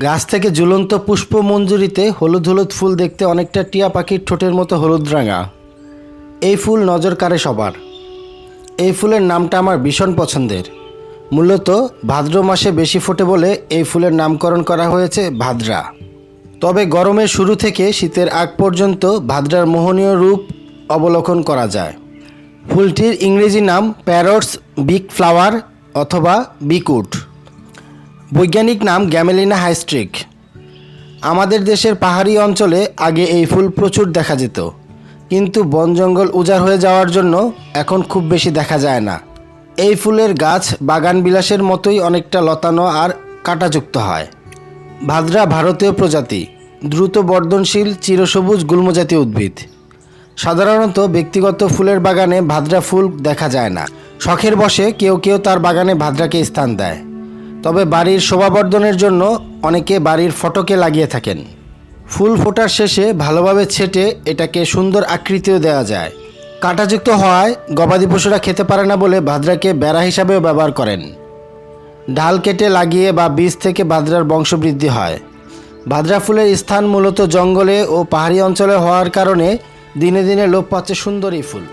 গাছ থেকে ঝুলন্ত পুষ্প মঞ্জুরিতে হলুদ হলুদ ফুল দেখতে অনেকটা টিয়া পাখির ঠোঁটের মতো হলুদ রাঙা এই ফুল নজর কাড়ে সবার। এই ফুলের নামটা আমার ভীষণ পছন্দের। মূলত ভাদ্র মাসে বেশি ফোটে বলে এই ফুলের নামকরণ করা হয়েছে ভাদ্রা। তবে গরমের শুরু থেকে শীতের আগ পর্যন্ত ভাদ্রার মোহনীয় রূপ অবলোকন করা যায়। ফুলটির ইংরেজি নাম প্যারটস, বিগ ফ্লাওয়ার অথবা বিকুট বৈজ্ঞানিক নাম গ্যামেলিনা হাইস্ট্রিক। আমাদের দেশের পাহাড়ি অঞ্চলে আগে এই ফুল প্রচুর দেখা যেত। কিন্তু বন জঙ্গল উজাড় হয়ে যাওয়ার জন্য এখন খুব বেশি দেখা যায় না। এই ফুলের গাছ বাগান বিলাসের মতোই অনেকটা লতানো আর কাঁটাযুক্ত হয়। ভাদ্রা ভারতীয় প্রজাতি, দ্রুত বর্ধনশীল, চিরসবুজ গুল্মজাতীয় উদ্ভিদ। সাধারণত ব্যক্তিগত ফুলের বাগানে ভাদ্রা ফুল দেখা যায় না। শখের বসে কেউ কেউ তার বাগানে ভাদ্রাকে স্থান দেয়। তবে বাড়ির শোভাবর্ধনের জন্য অনেকে বাড়ির ফটকে লাগিয়ে থাকেন। ফুল ফোটার শেষে ভালোভাবে ছেটে এটাকে সুন্দর আকৃতিও দেওয়া যায়। কাঁটাযুক্ত হওয়ায় গবাদি পশুরা খেতে পারে না বলে ভাদ্রাকে বেড়া হিসাবেও ব্যবহার করেন। ডাল কেটে লাগিয়ে বা বীজ থেকে ভাদ্রার বংশবৃদ্ধি হয়। ভাদ্রা ফুলের স্থান মূলত জঙ্গলে ও পাহাড়ি অঞ্চলে হওয়ার কারণে দিনে দিনে লোপ পাচ্ছে সুন্দর এই ফুল।